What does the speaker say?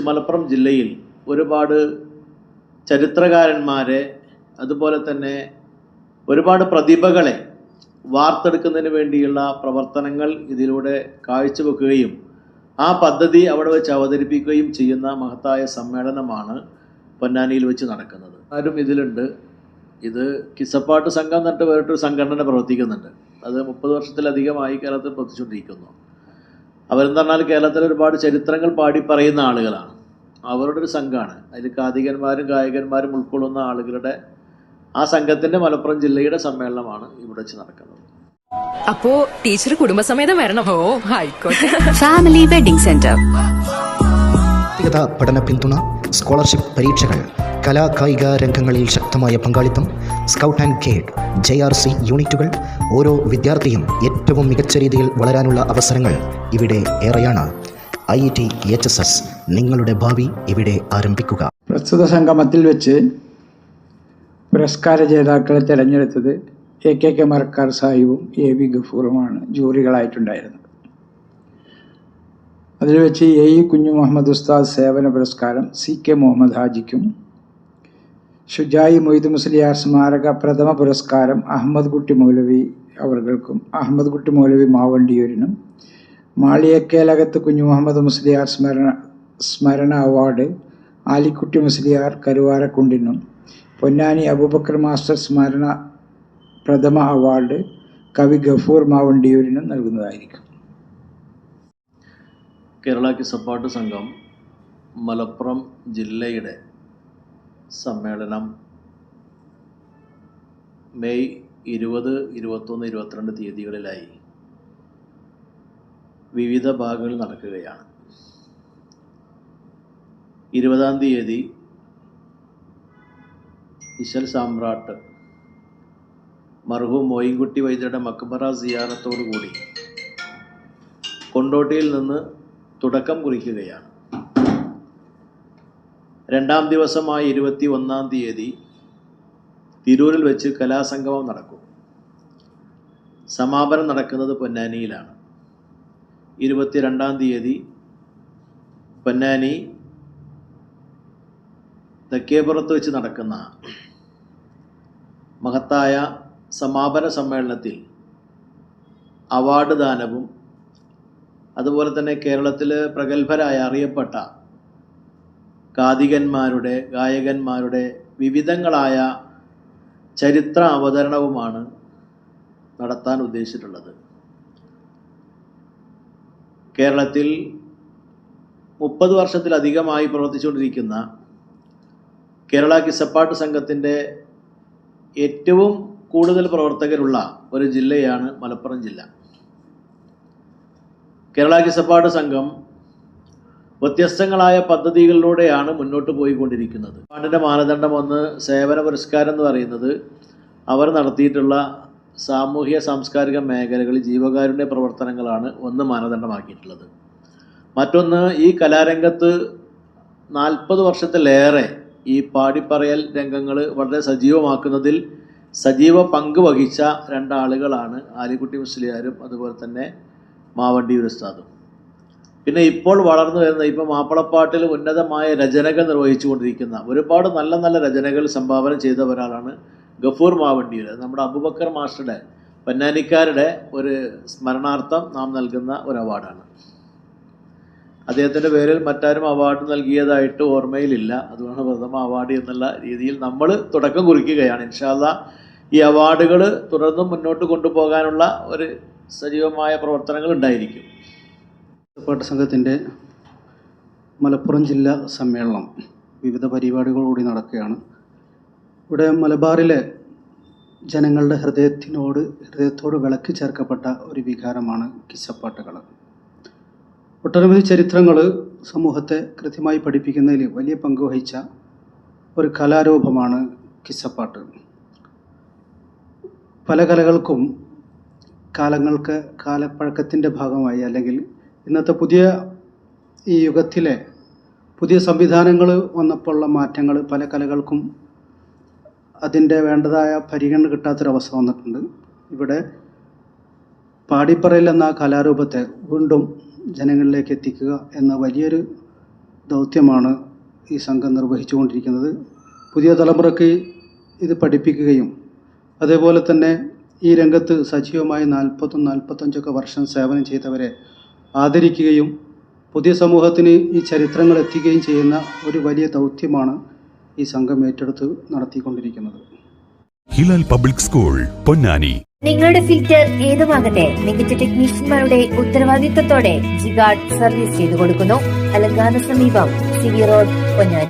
മലപ്പുറം ജില്ലയിൽ ഒരുപാട് ചരിത്രകാരന്മാരെ അതുപോലെ തന്നെ ഒരുപാട് പ്രതിഭകളെ വാർത്തെടുക്കുന്നതിന് വേണ്ടിയുള്ള പ്രവർത്തനങ്ങൾ ഇതിലൂടെ കാഴ്ചവെക്കുകയും ആ പദ്ധതി അവിടെ വെച്ച് അവതരിപ്പിക്കുകയും ചെയ്യുന്ന മഹത്തായ സമ്മേളനമാണ് പൊന്നാനിയിൽ വെച്ച് നടക്കുന്നത്. ആരും ഇതിലുണ്ട്. ഇത് കിസപ്പാട്ട് സംഘം എന്നിട്ട് വേറിട്ടൊരു സംഘടന പ്രവർത്തിക്കുന്നുണ്ട്. അത് മുപ്പത് വർഷത്തിലധികമായി കേരളത്തിൽ പ്രവർത്തിച്ചുകൊണ്ടിരിക്കുന്നു. അവരെന്ന് പറഞ്ഞാൽ കേരളത്തിൽ ഒരുപാട് ചരിത്രങ്ങൾ പാടി പറയുന്ന ആളുകളാണ്. അവരുടെ ഒരു സംഘമാണ് അതിൽ കാതികന്മാരും ഗായകന്മാരും ഉൾക്കൊള്ളുന്ന ആളുകളുടെ ആ സംഘത്തിന്റെ മലപ്പുറം ജില്ലയുടെ സമ്മേളനമാണ് ഇവിടെ വെച്ച് നടക്കുന്നത്. അപ്പോ ടീച്ചർ കുടുംബസമേതം വരണം. ഓ ആയിക്കോട്ടെ. ഫാമിലി വെഡിംഗ് സെന്റർ പഠന പിന്തുണ സ്കോളർഷിപ്പ് പരീക്ഷകൾ കലാ കായിക രംഗങ്ങളിൽ ശക്തമായ പങ്കാളിത്തം scout and guide J R C യൂണിറ്റുകൾ ഓരോ വിദ്യാർത്ഥിയും ഏറ്റവും മികച്ച രീതിയിൽ വളരാനുള്ള അവസരങ്ങൾ ഇവിടെ ഏറെയാണ്. I T H S S നിങ്ങളുടെ ഭാവി ഇവിടെ ആരംഭിക്കുക. പ്രസ്തുത സംഗമത്തിൽ വെച്ച് പുരസ്കാര ജേതാക്കളെ തിരഞ്ഞെടുത്തത് എ കെ കെ മർക്കാർ സാഹിബും എ വി ഗഫൂറുമാണ്. ജൂറികളായിട്ടുണ്ടായിരുന്നത്. അതിൽ വെച്ച് എ ഇ കുഞ്ഞു മുഹമ്മദ് ഉസ്താദ് സേവന പുരസ്കാരം സി കെ മുഹമ്മദ് ഹാജിക്കും ഷുജായി മൊയ്ത് മുസ്ലിയാർ സ്മാരക പ്രഥമ പുരസ്കാരം അഹമ്മദ് കുട്ടി മൗലവി അവർക്കും അഹമ്മദ് കുട്ടി മൗലവി മാവണ്ടിയൂരിനും മാളിയക്കേലകത്ത് കുഞ്ഞു മുഹമ്മദ് മുസ്ലിയാർ സ്മരണ സ്മരണ അവാർഡ് ആലിക്കുട്ടി മുസ്ലിയാർ കരുവാരക്കുണ്ടിനും പൊന്നാനി അബൂബക്കർ മാസ്റ്റർ സ്മരണ പ്രഥമ അവാർഡ് കവി ഗഫൂർ മാവണ്ടിയൂരിനും നൽകുന്നതായിരിക്കും. കേരള കിസപ്പാട്ട് സംഘം മലപ്പുറം ജില്ലയുടെ സമ്മേളനം. മെയ് ഇരുപത് ഇരുപത്തൊന്ന് ഇരുപത്തിരണ്ട് തീയതികളിലായി വിവിധ ഭാഗങ്ങളിൽ നടക്കുകയാണ്. ഇരുപതാം തീയതി ഇശൽ സാമ്രാട്ട് മർഹൂം മോയിൻകുട്ടി വൈദ്യരുടെ മക്ബറ സിയാറത്തോടുകൂടി കൊണ്ടോട്ടിയിൽ നിന്ന് തുടക്കം കുറിക്കുകയാണ്. രണ്ടാം ദിവസമായ ഇരുപത്തി ഒന്നാം തീയതി തിരൂരിൽ വെച്ച് കലാസംഗമം നടക്കും. സമാപനം നടക്കുന്നത് പൊന്നാനിയിലാണ്. ഇരുപത്തിരണ്ടാം തീയതി പൊന്നാനി തെക്കേപ്പുറത്ത് വെച്ച് നടക്കുന്ന മഹത്തായ സമാപന സമ്മേളനത്തിൽ അവാർഡ് ദാനവും അതുപോലെ തന്നെ കേരളത്തിൽ പ്രഗത്ഭരായ അറിയപ്പെട്ട കാതികന്മാരുടെ ഗായകന്മാരുടെ വിവിധങ്ങളായ ചരിത്ര അവതരണവുമാണ് നടത്താൻ ഉദ്ദേശിച്ചിട്ടുള്ളത്. കേരളത്തിൽ മുപ്പത് വർഷത്തിലധികമായി പ്രവർത്തിച്ചുകൊണ്ടിരിക്കുന്ന കേരള കിസപ്പാട്ട് സംഘത്തിന്റെ ഏറ്റവും കൂടുതൽ പ്രവർത്തകരുള്ള ഒരു ജില്ലയാണ് മലപ്പുറം ജില്ല. കേരള കിസപ്പാട് സംഘം വ്യത്യസ്തങ്ങളായ പദ്ധതികളിലൂടെയാണ് മുന്നോട്ട് പോയിക്കൊണ്ടിരിക്കുന്നത്. ഫണ്ടിന്റെ മാനദണ്ഡം ഒന്ന് സേവന പുരസ്കാരം എന്ന് പറയുന്നത് അവർ നടത്തിയിട്ടുള്ള സാമൂഹ്യ സാംസ്കാരിക മേഖലകളിൽ ജീവകാരുണ്യ പ്രവർത്തനങ്ങളാണ് ഒന്ന് മാനദണ്ഡമാക്കിയിട്ടുള്ളത്. മറ്റൊന്ന് ഈ കലാരംഗത്ത് നാൽപ്പത് വർഷത്തിലേറെ ഈ പാടിപ്പറയൽ രംഗങ്ങൾ വളരെ സജീവമാക്കുന്നതിൽ സജീവ പങ്ക് വഹിച്ച രണ്ടാളുകളാണ് ആലിക്കുട്ടി മുസ്ലിയാരും അതുപോലെ തന്നെ മാവണ്ടി ഉസ്താദും. പിന്നെ ഇപ്പോൾ വളർന്നു വരുന്ന ഇപ്പോൾ മാപ്പിളപ്പാട്ടിൽ ഉന്നതമായ രചനകൾ നിർവഹിച്ചുകൊണ്ടിരിക്കുന്ന ഒരുപാട് നല്ല നല്ല രചനകൾ സംഭാവന ചെയ്ത ഒരാളാണ് ഗഫൂർ മാവണ്ടിയൂർ നമ്മുടെ അബുബക്കർ മാസ്റ്ററുടെ പൊന്നാനിക്കാരുടെ ഒരു സ്മരണാർത്ഥം നാം നൽകുന്ന ഒരു അവാർഡാണ്. അദ്ദേഹത്തിന്റെ പേരിൽ മറ്റാരും അവാർഡ് നൽകിയതായിട്ട് ഓർമ്മയിലില്ല. അതുകൊണ്ട് പ്രഥമ അവാർഡ് എന്നുള്ള രീതിയിൽ നമ്മൾ തുടക്കം കുറിക്കുകയാണ്. ഇൻഷാല്ല ഈ അവാർഡുകൾ തുടർന്നും മുന്നോട്ട് കൊണ്ടുപോകാനുള്ള ഒരു സജീവമായ പ്രവർത്തനങ്ങൾ ഉണ്ടായിരിക്കും. പാട്ട് സംഘത്തിന്റെ മലപ്പുറം ജില്ലാ സമ്മേളനം വിവിധ പരിപാടികളോടുകൂടി നടക്കുകയാണ്. ഇവിടെ മലബാറിലെ ജനങ്ങളുടെ ഹൃദയത്തിനോട് ഹൃദയത്തോട് വിളക്കി ചേർക്കപ്പെട്ട ഒരു വികാരമാണ് കിസ്സപ്പാട്ടുകൾ ഒട്ടനവധി ചരിത്രങ്ങൾ സമൂഹത്തെ കൃത്യമായി പഠിപ്പിക്കുന്നതിൽ വലിയ പങ്ക് വഹിച്ച ഒരു കലാരൂപമാണ് കിസ്സപ്പാട്ട്. പല കലകൾക്കും കാലങ്ങൾക്ക് കാലപ്പഴക്കത്തിന്റെ ഭാഗമായി അല്ലെങ്കിൽ ഇന്നത്തെ പുതിയ ഈ യുഗത്തിലെ പുതിയ സംവിധാനങ്ങൾ വന്നപ്പോഴുള്ള മാറ്റങ്ങൾ പല കലകൾക്കും അതിന്റെ വേണ്ടതായ പരിഗണന കിട്ടാത്തൊരവസ്ഥ വന്നിട്ടുണ്ട്. ഇവിടെ പാടിപ്പറയിൽ എന്ന കലാരൂപത്തെ വീണ്ടും ജനങ്ങളിലേക്ക് എത്തിക്കുക എന്ന വലിയൊരു ദൗത്യമാണ് ഈ സംഘം നിർവഹിച്ചുകൊണ്ടിരിക്കുന്നത്. പുതിയ തലമുറയ്ക്ക് ഇത് പഠിപ്പിക്കുകയും അതേപോലെ തന്നെ ഈ രംഗത്ത് സജീവമായി നാൽപ്പത്തും നാൽപ്പത്തഞ്ചൊക്കെ വർഷം സേവനം ചെയ്തവരെ ആദരിക്കുകയും പുതിയ സമൂഹത്തിന് ഈ ചരിത്രങ്ങൾ എത്തിക്കുകയും ചെയ്യുന്ന ഒരു വലിയ ദൗത്യമാണ് ഈ സംഘം ഏറ്റെടുത്ത് നടത്തിക്കൊണ്ടിരിക്കുന്നത്. Hilal public school Ponnani. നിങ്ങളുടെ ഫിൽറ്റർ ഏതുമാകട്ടെ മികച്ച ടെക്നീഷ്യന്മാരുടെ ഉത്തരവാദിത്തത്തോടെ ജിഗാർഡ് സർവീസ് ചെയ്തു കൊടുക്കുന്നു അലങ്കാന സമീപം സിവി റോഡ് പൊന്നാനി.